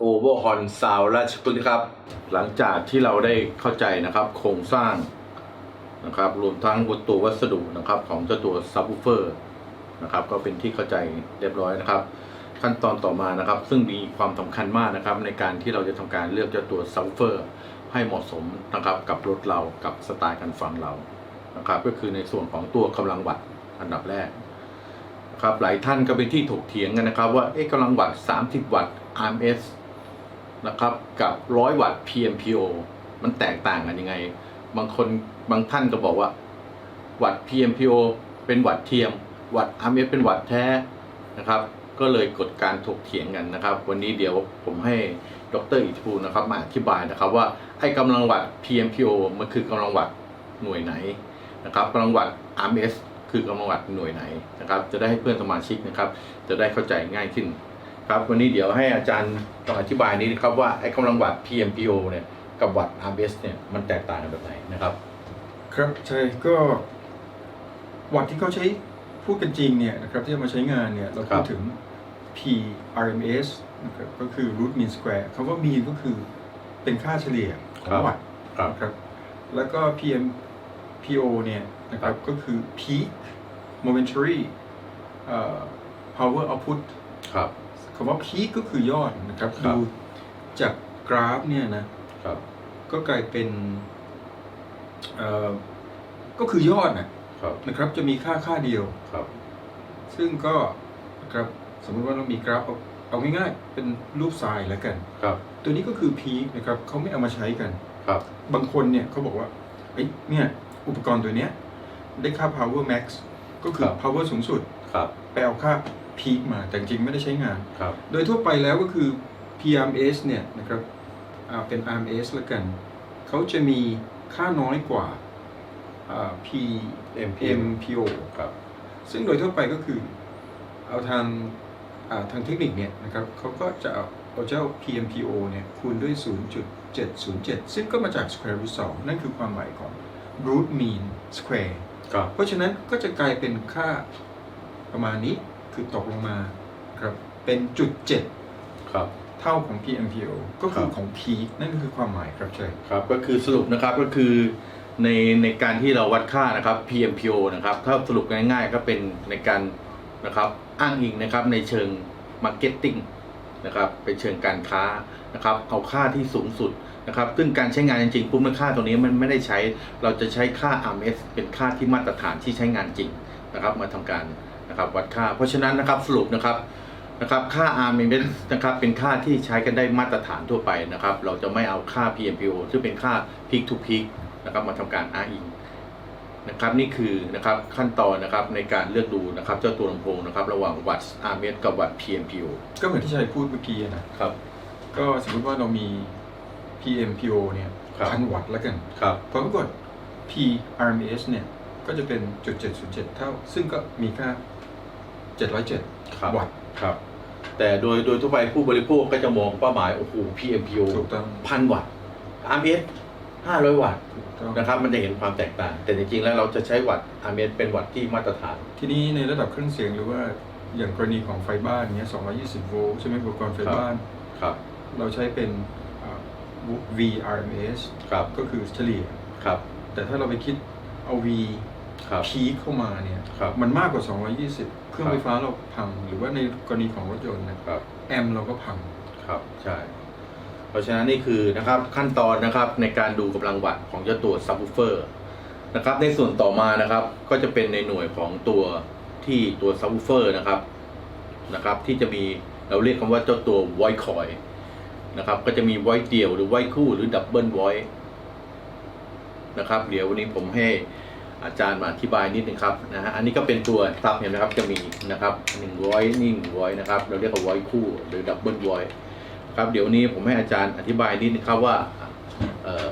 โอเวอร์ฮอนซาวราชพฤกษ์ครับ หลังจากที่เราได้เข้าใจนะครับโครงสร้างนะครับรวมทั้งตัววัสดุนะครับของเจ้าตัวซับวูเฟอร์นะครับก็เป็นที่เข้าใจเรียบร้อยนะครับ ขั้นตอนต่อมานะครับ ซึ่งมีความสำคัญมากนะครับ ในการที่เราจะทำการเลือกเจ้าตัวซับวูเฟอร์ให้เหมาะสมนะครับกับรถเรากับสไตล์การฟังเรานะครับ ก็คือในส่วนของตัวกำลังวัตต์อันดับแรกครับหลายท่านก็เป็นที่ถกเถียงกันนะครับ ว่าเอ๊ะกำลังวัตต์30 วัตต์ RMS นะครับกับ100วัตต์ PMPO มันแตกต่างกันยังไง บางคนบางท่านก็บอกว่า วัตต์ PMPO เป็นวัตต์เทียม วัตต์ RMS เป็นวัตต์แท้นะครับ ก็เลยกดการถกเถียงกันนะครับ วันนี้เดี๋ยวผมให้ดรอิทธิภูนะครับมาอธิบายนะครับว่าไอ้กำลังวัตต์ PMPO มันคือกำลังวัตต์หน่วยไหนนะครับกำลังวัตต์ RMS คือกำลังวัตต์หน่วยไหนนะครับ จะได้ให้เพื่อนสมาชิกนะครับ จะได้เข้าใจง่ายขึ้น ครับวันนี้เดี๋ยวให้อาจารย์ต้องอธิบายนี้นะครับว่าไอ้กำลังวัตต์ PMPO เนี่ยกับวัตต์ RMS เนี่ยมันแตกต่างกันแบบไหนนะครับ ครับใช่ก็วัตต์ที่เขาใช้พูดกันจริงเนี่ยนะครับที่เอามาใช้งานเนี่ยเราครัพูบดถึง PRMS นะครับก็คือ root mean square คำว่า mean ก็คือเป็นค่าเฉลี่ยของวัตต์ครับนะครับแล้วก็ PMPO เนี่ยนะครับก็คือ peak momentary เอ่อ power output ครับ คำว่า peak ก็คือยอดนะครับครับ ดูจากกราฟเนี่ยนะครับ ก็กลายเป็นเอ่อก็คือยอดนะครับ นะครับ จะมีค่าค่าเดียว ครับ ซึ่งก็นะครับสมมติว่าเรามีกราฟเอาเอาง่ายๆ เป็นรูปทรายแล้วกัน ครับ ตัวนี้ก็คือพีคนะครับเขาไม่เอามาใช้กัน ครับ บางคนเนี่ยเขาบอกว่าเอ้ยเนี่ยอุปกรณ์ตัวเนี้ยได้ค่า power max ก็คือ power สูงสุด ครับ ไปเอาค่า พีคมาแต่จริงๆไม่ได้ใช้งาน ครับ โดยทั่วไปแล้วก็คือ PRMS เนี่ยนะครับอ่าเป็น RMS แล้วกัน เขาจะมีค่าน้อยกว่าอ่า PMPO ครับ ซึ่งโดยทั่วไปก็คือเอาทางอ่าทางเทคนิคเนี่ยนะครับเขาก็จะเอาเอาเจ้า PMPO เนี่ยคูณด้วย 0.707 ซึ่งก็มาจาก square root 2นั่นคือความหมายของ root mean square ครับ เพราะฉะนั้นก็จะกลายเป็นค่าประมาณนี้ คือตกลงมาครับเป็นจุด7ครับ เท่าของ PMPO ก็คืคอรับ ของ peak นั่นก็คือความหมายครับใช่ครับก็คือสรุปนะครับก็คือในในการที่เราวัดค่านะครับ PMPO นะครับถ้าสรุปง่ายๆก็เป็นในการนะครับอ้างอิงนะครับในเชิง Marketing นะครับเป็นเชิงการค้านะครับเอาค่าที่สูงสุดนะครับซึ่งการใช้งานจริงๆปุ๊บค่าตัวนี้มันไม่ได้ใช้เราจะใช้ค่า RMS เป็นค่าที่มาตรฐานที่ใช้งานจริงนะครับมาทำการ นะครับวัดค่า เพราะฉะนั้นนะครับสรุปนะครับนะครับค่า RMS นะครับเป็นค่าที่ใช้กันได้มาตรฐานทั่วไปนะครับ เราจะไม่เอาค่า PMPO ซึ่งเป็นค่า peak to peak นะครับมาทำการอ้างอิงนะครับนี่คือนะครับขั้นตอนนะครับในการเลือกดูนะครับเจ้าตัวลำโพงนะครับระหว่างวัตต์ RMS กับวัตต์ PMPO ก็เหมือนที่ชัยพูดเมื่อกี้นะครับ ก็สมมติว่าเรามี PMPO เนี่ยครับพันวัตต์แล้วกันครับพอปรากฏ PRMS เนี่ยก็จะเป็นจุด707เท่า ซึ่งก็มีค่า 707ครับวัตต์ครับ แต่โดยโดยทั่วไปผู้บริโภคก็จะมองเป้าหมาย โอ้โห PMPO ถูกต้องพันวัตต์ RMS 500 วัตต์ถูกต้องนะครับมันจะเห็นความแตกต่าง แต่จริงๆแล้วเราจะใช้วัตต์ RMS เป็นวัตต์ที่มาตรฐาน ทีนี้ในระดับเครื่องเสียงหรือว่าอย่างกรณีของไฟบ้านเนี้ย220 โวลต์ใช่ไหมอุปกรณ์ไฟบ้านครับ เราใช้เป็นอ่า VRMS ครับก็คือเฉลี่ยครับ แต่ถ้าเราไปคิดเอา V ครับ พีคเข้ามาเนี่ย ครับ มันมากกว่า 220 เครื่องครับไฟฟ้าเราพัง หรือว่าในกรณีของรถยนต์นะครับ แอมป์เราก็พัง ครับ ใช่ เพราะฉะนั้นนี่คือนะครับขั้นตอนนะครับในการดูกำลังวัตต์ของเจ้าตัวซับวูเฟอร์นะครับ ในส่วนต่อมานะครับ ก็จะเป็นในหน่วยของตัวที่ตัวซับวูเฟอร์นะครับนะครับ ที่จะมีเราเรียกคำว่าเจ้าตัวไวคอยนะครับ ก็จะมีไวเดี่ยวหรือไวคู่หรือดับเบิลไวนะครับ เดี๋ยววันนี้ผมให้ อาจารย์มาอธิบายนิดนึงครับนะฮะอันนี้ก็เป็นตัวซับเห็นไหมครับจะมีนะครับหนึ่งไวนี่หนึ่งไวนะครับเราเรียกว่าไวคู่หรือดับเบิลไวครับเดี๋ยวนี้ผมให้อาจารย์อธิบายนิดนึงครับว่าเอ่อ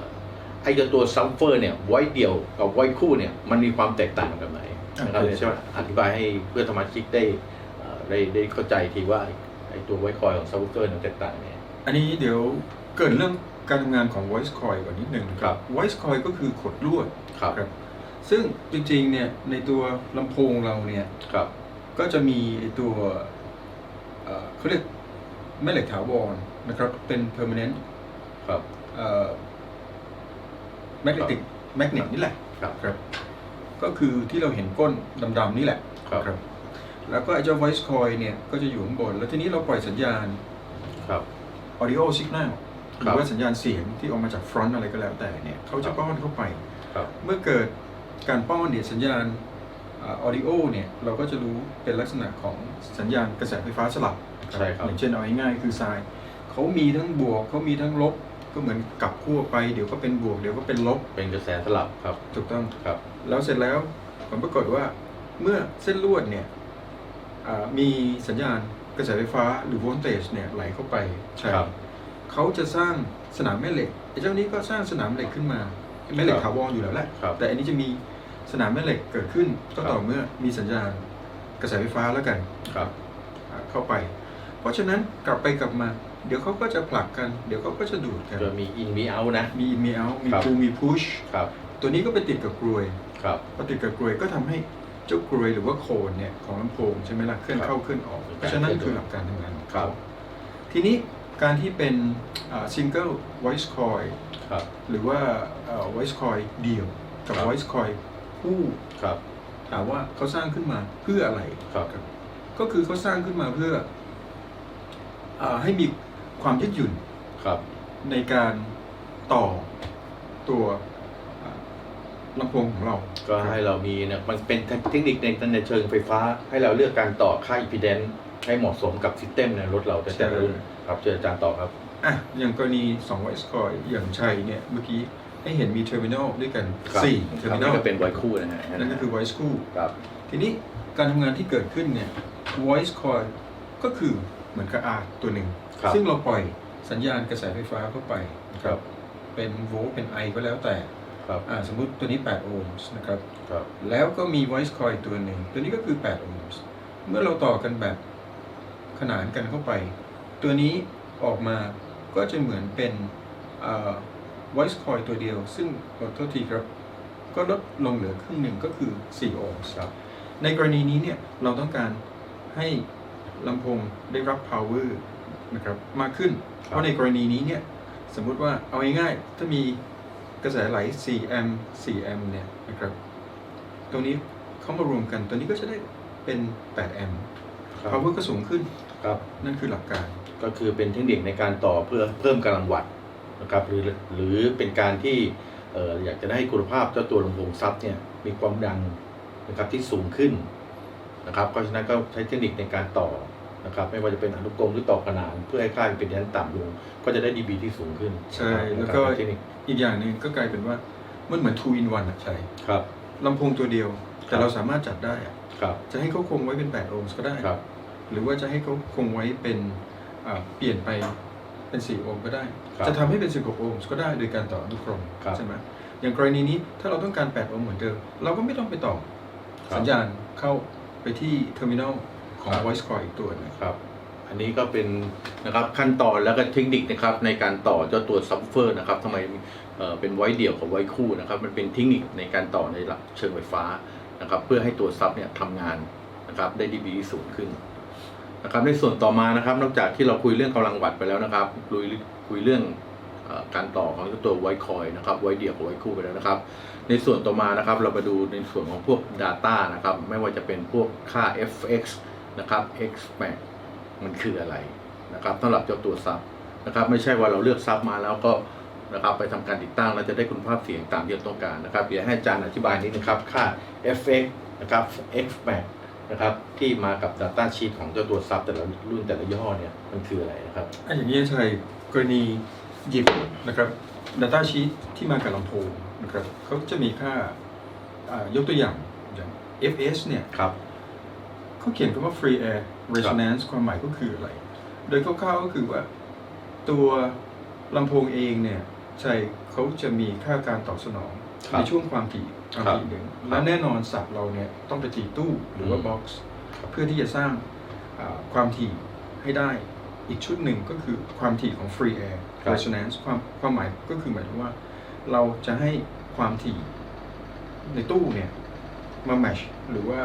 ไอ้เจ้าตัวซัมเฟอร์เนี่ยไว้เดี่ยวกับไว้คู่เนี่ยมันมีความแตกต่างกันแบบไหนนะครับโอเคเดี๋ยวจะอธิบายให้เพื่อนสมาชิกได้เอ่อได้ได้เข้าใจทีว่าไอ้ตัวไว้คอยของซัมเฟอร์มันแตกต่างไงอันนี้เดี๋ยวเกิดเรื่องการทำงานของ voice coil ก่อนนิดหนึ่งนะครับ voice coil ก็คือขดลวดครับครับ ซึ่งจริงๆเนี่ยในตัวลำโพงเราเนี่ยครับ ก็จะมีไอ้ตัวเอ่อเขาเรียกแม่เหล็กถาวรนะครับ เป็น permanent ครับเอ่อ magnetic magnet นี่แหละครับครับ ก็คือที่เราเห็นก้นดำๆนี่แหละครับ แล้วก็ไอ้เจ้า voice coil เนี่ยก็จะอยู่ข้างบน แล้วทีนี้เราปล่อยสัญญาณ ครับ audio signal หครัรืบอว่าสัญญาณเสียงที่ออกมาจาก front อะไรก็แล้วแต่เนี่ยเขาจะครับป้อนเข้าไป ครับ เมื่อเกิด การป้อนเนี่ยสัญญาณอ่า audio เนี่ยเราก็จะรู้เป็นลักษณะของสัญญาณกระแสไฟฟ้าสลับใช่ครับอย่างเช่นเอาง่ายๆคือทรายเขามีทั้งบวกเขามีทั้งลบก็เหมือนกลับขั้วไปเดี๋ยวก็เป็นบวกเดี๋ยวก็เป็นลบเป็นกระแสสลับครับถูกต้องครับ แล้วเสร็จแล้วผลปรากฏว่าเมื่อเส้นลวดเนี่ยอ่ามีสัญญาณกระแสไฟฟ้าหรือโวลเตจเนี่ยไหลเข้าไปใช่ครับเขาจะสร้างสนามแม่เหล็กไอ้เจ้านี้ก็สร้างสนามเหล็กขึ้นมา แม่เหล็กครับถาวรอยู่แล้วแหละครับ แต่อันนี้จะมีสนามแม่เหล็กเกิดขึ้นก็ต่อครับเมื่อมีสัญญาณกระแสไฟฟ้าแล้วกันครับ อ่าเข้าไป เพราะฉะนั้นกลับไปกลับมา เดี๋ยวเขาก็จะผลักกัน เดี๋ยวเขาก็จะดูดกัน จะมีอินมีเอานะ มีมีเอามีครับ พูมีพุชครับตัวนี้ก็ไปติดกับกรวยครับ พอติดกับกรวยก็ทำให้เจ้ากรวยหรือว่าโคนเนี่ยของลำโพงใช่ไหมล่ะเคลื่อนครับเข้าเคลื่อนออกมีการเพราะฉะนั้นเคลื่อนคือหลักการทำงานของครัเขาบทีนี้ การที่เป็นอ่า single voice coil ครับหรือว่าเอ่อ voice coil เดี่ยวกับครับ voice coil คู่ครับถามว่าเขาสร้างขึ้นมาเพื่ออะไรครับก็คือเขาสร้างขึ้นมาเพื่ออาให้มีความยืดหยุ่นครับ ในการต่อตัวอ่าลำโพงของเรา ก็ให้เรามีเนี่ยมันเป็นเทคนิคในในเชิงไฟฟ้า ให้เราเลือกการต่อค่าอิมพีแดนซ์ ให้เหมาะสมกับซิสเต็มในรถเราแต่แต่ละรุ่นครับเจออาจารย์ต่อครับอะอย่างกรณี2 voice coil อย่างชัยเนี่ยเมื่อกี้ให้เห็นมี terminal ด้วยกันครับ4ครับ terminal นี่ก็เป็นไวคู่นะฮะนั่นก็คือ voice คู่ครับทีนี้การทำงานที่เกิดขึ้นเนี่ย voice coil ก็คือเหมือนกับ R ตัวหนึ่งครับซึ่งเราปล่อยสัญญาณกระแสไฟฟ้าเข้าไปนะคครัรับบเป็นโวลต์เป็น I ก็แล้วแต่ครับอ่าสมมุติตัวนี้ 8 โอห์มส์นะครับครับ แล้วก็มี voice coil ตัวหนึ่ง ตัวนี้ก็คือ 8 โอห์มส์เมื่อเราต่อกันแบบ ขนานกันเข้าไป ตัวนี้ออกมาก็จะเหมือนเป็นอ่า voice coil ตัวเดียว ซึ่งขอโทษทีครับ ก็ลดลงเหลือครึ่งหนึ่งก็คือ 4 โอห์มส์ครับ ในกรณีนี้เนี่ย เราต้องการให้ลำโพงได้รับ power นะครับมากขึ้นครับเพราะในกรณีนี้เนี่ย สมมุติว่าเอาง่ายๆถ้ามีกระแสไหล 4 แอมป์ 4 แอมป์เนี่ยนะครับ ตรงนี้เข้ามารวมกัน ตัวนี้ก็จะได้เป็น 8 แอมป์ครับ power ก็สูงขึ้น ครับนั่นคือหลักการก็คือเป็นเทคนิคในการต่อเพื่อเพิ่มกำลังวัตต์นะครับหรือหรือเป็นการที่เอ่ออยากจะได้คุณภาพเจ้าตัวลำโพงซับเนี่ยมีความดังนะครับที่สูงขึ้นนะครับเพราะฉะนั้นก็ใช้เทคนิคในการต่อนะครับไม่ว่าจะเป็นอนุกรมหรือต่อขนานเพื่อให้ค่าเป็นยันต่ำลงก็จะได้ dB ที่สูงขึ้นใช่นะครับแล้วก็เป็นเทคนิคอีกอย่างหนึ่งก็กลายเป็นว่ามันเหมือน two in one อะใช่ครับลำโพงตัวเดียวแต่ครับเราสามารถจัดได้อะครับจะให้เขาคงไว้เป็น 8 โอห์มส์ก็ได้ครับ หรือว่าจะให้เขาคงไว้เป็นอ่าเปลี่ยนไปเป็น4โอห์มก็ได้ครับจะทำให้เป็น16โอห์มก็ได้โดยการต่ออนุกรมครับใช่ไหมอย่างกรณีนี้ถ้าเราต้องการ8โอห์มเหมือนเดิมเราก็ไม่ต้องไปต่อครับสัญญาณเข้าไปที่เทอร์มินอลของครับ voice coil อีกตัวหนึงครับ อันนี้ก็เป็นนะครับขั้นตอนแล้วก็เทคนิคนะครับในการต่อเจ้าตัวซับเฟอร์นะครับทำไมเอ่อเป็นไว้เดี่ยวกับไว้คู่นะครับ มันเป็นเทคนิคในการต่อในหลักเชิงไฟฟ้านะครับ เพื่อให้ตัวซับเนี่ยทำงานนะครับได้ดีที่สูงขึ้น นะครับในส่วนต่อมานะครับ นอกจากที่เราคุยเรื่องกำลังวัตต์ไปแล้วนะครับคุยคุยเรื่องอการต่อของตัวไวคอยนะครับไวเดียกับไวคู่ไปแล้วนะครับ ในส่วนต่อมานะครับ เรามาดูในส่วนของพวก Data นะครับ ไม่ว่าจะเป็นพวกค่า fx นะครับ x max มันคืออะไรนะครับสำหรับเจ้าตัวซับนะครับ ไม่ใช่ว่าเราเลือกซับมาแล้วก็นะครับไปทำการติดตั้งแล้วจะได้คุณภาพเสียงตามที่เราต้องการนะครับเดี๋ยวให้อาจารย์อธิบายนิดนึงครับค่า fx นะครับ x max นะครับ ที่มากับ Data Sheet ของเจ้าตัวซับแต่ละรุ่นแต่ละยี่ห้อเนี่ยมันคืออะไรนะครับอะอย่างนี้ใช่กรณีหยิบนะครับ Data Sheet ที่มากับลำโพงนะครับเขาจะมีค่าอ่ายกตัวอย่างอย่าง fs เนี่ยครับเขาเขียนคำว่า free air resonance ความหมายก็คืออะไร โดยคร่าวๆก็คือว่าตัวลำโพงเองเนี่ยใช่เขาจะมีค่าการตอบสนองครับ ในช่วงความถี่ความครับถี่หนึ่งและแน่นอนสับเราเนี่ยต้องไปตีตู้หรือว่าอืมบ็อกซ์เพื่อที่จะสร้างอ่าความถี่ให้ได้อีกชุดหนึ่งก็คือความถี่ของ free air ครับ resonance ความความหมายก็คือหมายถึงว่า เราจะให้ความถี่ในตู้เนี่ยมา match หรือว่า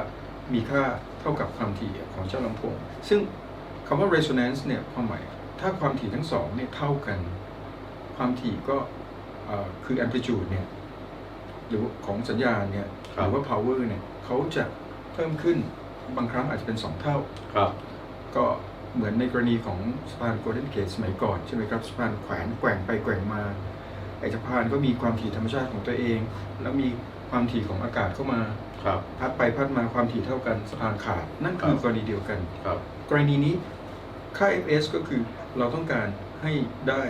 มีค่าเท่ากับความถี่ของเจ้าลำโพงซึ่งคำว่า resonance เนี่ยความหมายถ้าความถี่ทั้งสองเนี่ยเท่ากัน ความถี่ก็เอ่อคือ amplitude เนี่ย หรือของสัญญาณเนี่ยคหรับ รือว่า power เนี่ยเขาจะเพิ่มขึ้นบางครั้งอาจจะเป็น 2 เท่า ครับ ก็เหมือนในกรณีของสะพาน Golden Gate สมัยก่อนใช่ไหมครับสะพานแขวนแกว่งไปแกว่งมาไอสะพานก็มีความถี่ธรรมชาติของตัวเอง แล้วมีความถี่ของอากาศเข้ามา ครับ พัดไปพัดมาความถี่เท่ากันสะพานขาด นั่นคือครับ กรณีเดียวกัน ครับ กรณีนี้ค่า fs ก็คือเราต้องการให้ได้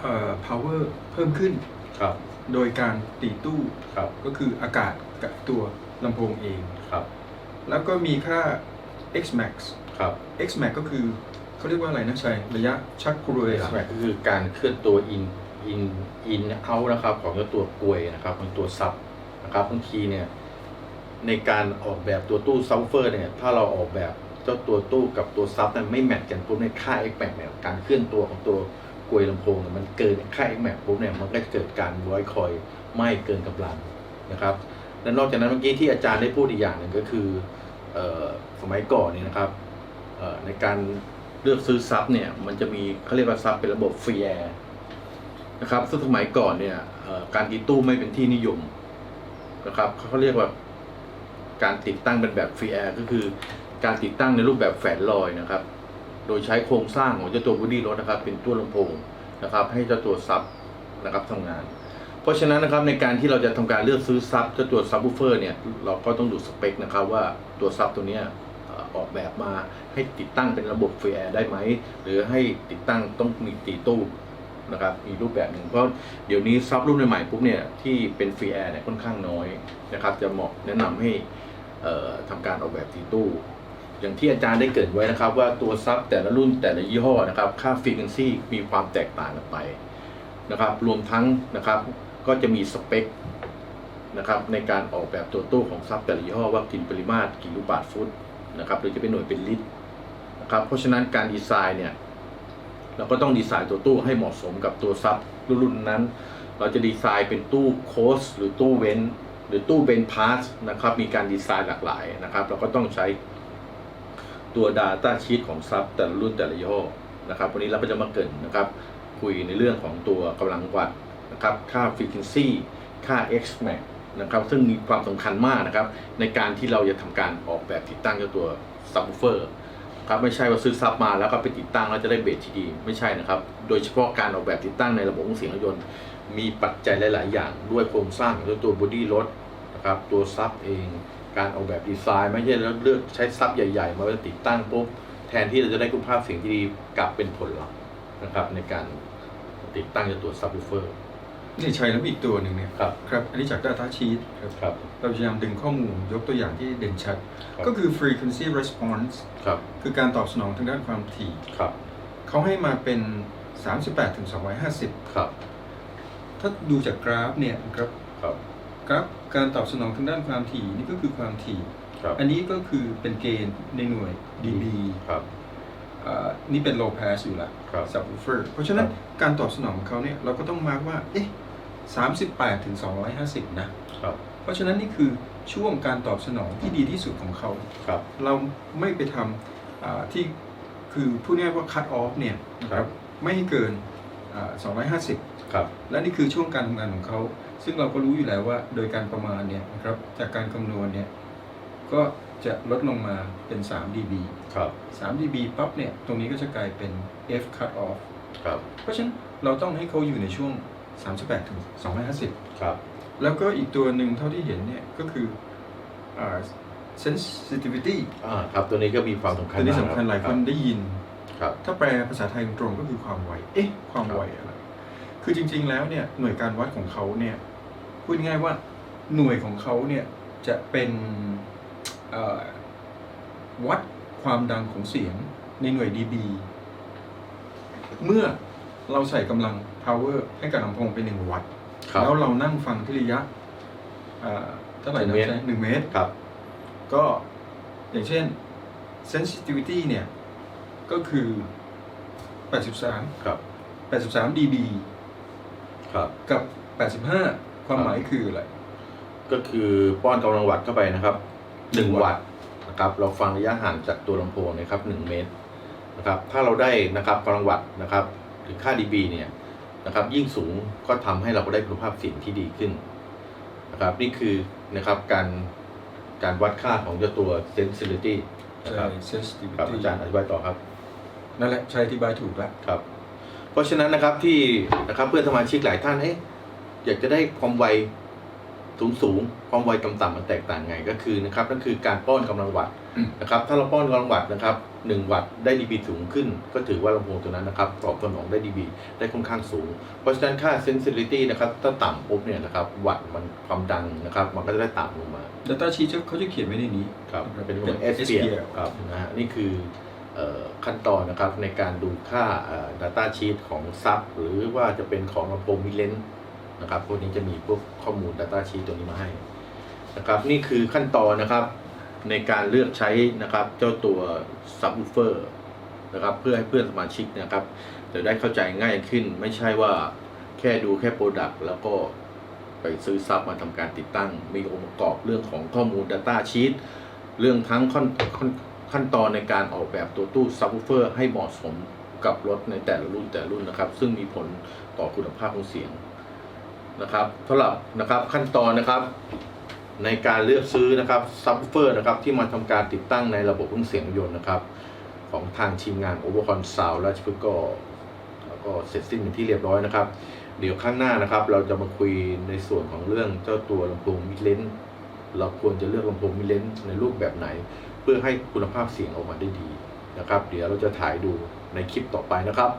เอ่อ power เพิ่มขึ้น ครับ โดยการตีตู้ครับก็คืออากาศกับตัวลำโพงเอง ครับ แล้วก็มีค่า x max ครับ x max ก็คือเขาเรียกว่าอะไรนะชัยระยะชักกรวยเอ็กเหรอซ์แก็คือการเคลื่อนตัวอินอินอินเอานะครับของเจ้าตัวกลวยนะครับของตัวซับนะครับบางทีเนี่ยในการออกแบบตัวตู้ซับเฟอร์เนี่ยถ้าเราออกแบบเจ้าตัวตู้กับตัวซับเนี่ยไม่แมทกันปุ๊บในยค่า X max เนี่ยการเคลื่อนตัวของตัว กลวยลำโพงเนี่ยมันเกินค่า X max ปุ๊บเนี่ยมันก็จะเกิดการไวคอยไม่เกินกำลังนะครับและนอกจากนั้นเมื่อกี้ที่อาจารย์ได้พูดอีกอย่างหนึ่งก็คืออสมัยก่อนเนี่ยนะครับในการเลือกซื้อซับเนี่ยมันจะมีเขาเรียกว่าซับเป็นระบบฟรีแอร์นะครับซึ่งสมัยก่อนเนี่ยการติดตู้ไม่เป็นที่นิยมนะครับเขาเรียกว่าการติดตั้งเป็นแบบฟรีแอร์ก็คือการติดตั้งในรูปแบบแฝนลอยนะครับ โดยใช้โครงสร้างของเจ้าตัวบูดี้รถนะครับ เป็นตัวลำโพงนะครับ ให้เจ้าตัวซับนะครับทำงาน เพราะฉะนั้นนะครับในการที่เราจะทำการเลือกซื้อซับเจ้าตัวซับ w ูเฟอร์เนี่ยเราก็ต้องดูสเปคนะครับว่าตัวซับตัวเนี้ยออกแบบมาให้ติดตั้งเป็นระบบฟรีแอร์ได้ไหม หรือให้ติดตั้งต้องมีตีตู้นะครับมีรูปแบบหนึ่งเพราะเดี๋ยวนี้ซับรุ่นใหม่ๆปุ๊บเนี่ยที่เป็นฟรีแอร์เนี่ยค่อนข้างน้อยนะครับจะเหมาะแนะนำให้เอ่อทำการออกแบบตีตู้ อย่างที่อาจารย์ได้เกิดไว้นะครับ ว่าตัวซับแต่ละรุ่นแต่ละยี่ห้อนะครับ ค่าฟรีเควนซีมีความแตกต่างกันไปนะครับ รวมทั้งนะครับก็จะมีสเปคนะครับในการออกแบบตัวตู้ของซับแต่ละยี่ห้อว่ากินปริมาตรกี่ลูกบาศก์ฟุตนะครับหรือจะเป็นหน่วยเป็นลิตรนะครับเพราะฉะนั้นการดีไซน์เนี่ยเราก็ต้องดีไซน์ตัวตู้ให้เหมาะสมกับตัวซับรุ่นนั้น เราจะดีไซน์เป็นตู้โคสหรือตู้เว้น หรือตู้เบนพาสนะครับมีการดีไซน์หลากหลายนะครับ เราก็ต้องใช้ ตัว Data Sheet ของซับแต่ละรุ่นแต่ละยี่ห้อนะครับ วันนี้เราก็จะมาเกินนะครับ คุยในเรื่องของตัวกำลังวัดนะครับค่า Frequency ค่า X max นะครับซึ่งมีความสำคัญมากนะครับ ในการที่เราจะทำการออกแบบติดตั้งเจ้าตัว Subwoofer ครับไม่ใช่ว่าซื้อซับมาแล้วก็ไปติดตั้งแล้วจะได้เบสที่ดีไม่ใช่นะครับ โดยเฉพาะการออกแบบติดตั้งในระบบของเสียงรถยนต์ มีปัจจัยหลาย ๆ อย่างด้วยโครงสร้างของตัวบอดี้รถนะครับตัวซับเอง การออกแบบดีไซน์ไม่ใช่แล้วเลือกใช้ซับใหญ่ ๆ มาติดตั้งปุ๊บแทนที่เราจะได้คุณภาพเสียงที่ดีกลับเป็นผลลัพธ์นะครับ ในการติดตั้งเจ้าตัวซับวูเฟอร์นี่ชัยแล้วมีอีกตัวหนึ่งเนี่ยครับครับอันนี้จาก Data Sheet ครับครับเราพยายามดึงข้อมูลยกตัวอย่างที่เด่นชัดครับก็คือ frequency response ครับคือการตอบสนองทางด้านความถี่ครับเขาให้มาเป็น 38ถึง250 ครับ ถ้าดูจากกราฟเนี่ยครับครับกราฟ การตอบสนองทางด้านความถี่นี่ก็คือความถี่ ครับอันนี้ก็คือเป็นเกณฑ์ในหน่วย dB ครับ อ่านี่เป็น low pass อยู่ละ ครับ subwoofer เพราะฉะนั้นการตอบสนองของเขาเนี่ยเราก็ต้องมาร์กว่า เอ๊ะ38ถึง250 นะ ครับ เพราะฉะนั้นนี่คือช่วงการตอบสนองที่ดีที่สุดของเขา ครับ เราไม่ไปทำอ่าที่คือพูดง่ายๆว่า cut off เนี่ยนะคครัรับ บไม่ให้เกินอ่า250 ครับ และนี่คือช่วงการทำงานของเขา ซึ่งเราก็รู้อยู่แล้วว่า โดยการประมาณเนี่ยนะครับ จากการคำนวณเนี่ย ก็จะลดลงมาเป็น 3 dB ครับ 3 dB ปั๊บเนี่ย ตรงนี้ก็จะกลายเป็น f cut off ครับ เพราะฉะนั้นเราต้องให้เขาอยู่ในช่วง 38ถึง250 ครับ แล้วก็อีกตัวหนึ่งเท่าที่เห็นเนี่ย ก็คืออ่า sensitivity อ่าครับตัวนี้ก็มีความสำคัญตัวนี้มกสำคัญหลายคนได้ยิน ครับ ถ้าแปลภาษาไทยตรงๆก็คือความไว เอ๊ะ ความไวอะไร คือจริง ๆ แล้วเนี่ยหน่วยการวัดของเขาเนี่ยพูดง่ายๆว่าหน่วยของเขาเนี่ยจะเป็นเอ่อวัดความดังของเสียงในหน่วย dB เมื่อเราใส่กำลัง power ให้กับลำโพงเป็น1วัตต์ครับแล้วเรานั่งฟังที่ระยะเอ่อเท่าไหร่หนึ่นะงเมตร ใช่หนึ่งเมตร ครับ ก็อย่างเช่น sensitivity เนี่ย ก็คือ 83 ครับ 83 dB ครับ กับ 85 ความหมายคืออะไร ก็คือป้อนกำลังวัตต์เข้าไปนะครับหนึ่งหนึ่งวัวัตตต์ต์นะครับ เราฟังระยะห่างจากตัวลำโพงนะครับหนึ่งเมตรนะครับ ถ้าเราได้นะครับกำลังวัตต์นะครับหรือค่า dB เนี่ยนะครับ ยิ่งสูงก็ทำให้เราได้คุณภาพเสียงที่ดีขึ้นนะครับ นี่คือนะครับการการวัดค่าของเจ้าตัว sensitivity นะคใช่รับ sensitivity ครับอาจารย์อธิบายต่อครับ นั่นแหละใช่อธิบายถูกแล้วครับ เพราะฉะนั้นนะครับที่นะครับเพื่อนสมาชิกหลายท่านเอ๊ะอยากจะได้ความไวสูงสูงๆความไวต่ำๆมันแตกต่างไงก็คือนะครับนั่นคือการป้อนกำลังวัตต์นะครับ ถ้าเราป้อนกำลังวัตต์นะครับหนึ่งวัตต์ได้ดีบีสูงขึ้น ก็ถือว่าลำโพงตัวนั้นนะครับตอบสนองได้ดีบีได้ค่อนข้างสูง เพราะฉะนั้นค่า sensitivity นะครับถ้าต่ำปุ๊บเนี่ยนะครับวัตต์มันความดังนะครับ มันก็จะได้ต่ำลงมา Data sheet เขาจะเขียนไว้ในนี้ครับเป็นเหเป็มือนน SPL SPL ครับนะฮะนี่คือเอ่อ ขั้นตอนนะครับในการดูค่า data sheet ของซับหรือว่าจะเป็นของลำโพงมิเลนนะครับพวกนี้จะมีพวกข้อมูล data sheet ตัวนี้มาให้นะครับนี่คือขั้นตอนนะครับในการเลือกใช้นะครับเจ้าตัว subwoofer นะครับเพื่อให้เพื่อนสมาชิกนะครับจะได้เข้าใจง่ายขึ้น ไม่ใช่ว่าแค่ดูแค่ Product แล้วก็ไปซื้อซับมาทำการติดตั้ง มีองค์ประกอบเรื่องของข้อมูล Data Sheet เรื่องทั้งขั้น ขั้นตอนในการออกแบบตัวตู้ Subwoofer ให้เหมาะสมกับรถในแต่ละรุ่นแต่ละรุ่นนะครับ ซึ่งมีผลต่อคุณภาพของเสียงนะครับสำหรับนะครับขั้นตอนนะครับในการเลือกซื้อนะครับ Subwoofer นะครับที่มาทำการติดตั้งในระบบเครื่องเสียงยนต์นะครับ ของทางทีมงาน Overcon Sound ราชพฤกษ์ก็แล้วก็เสร็จสิ้นเป็นที่เรียบร้อยนะครับ เดี๋ยวข้างหน้านะครับ เราจะมาคุยในส่วนของเรื่องเจ้าตัวลำโพงมิเลนเราควรจะเลือกลำโพงมิเลนในรูปแบบไหน เพื่อให้คุณภาพเสียงออกมาได้ดีนะครับ เดี๋ยวเราจะถ่ายดูในคลิปต่อไปนะครับ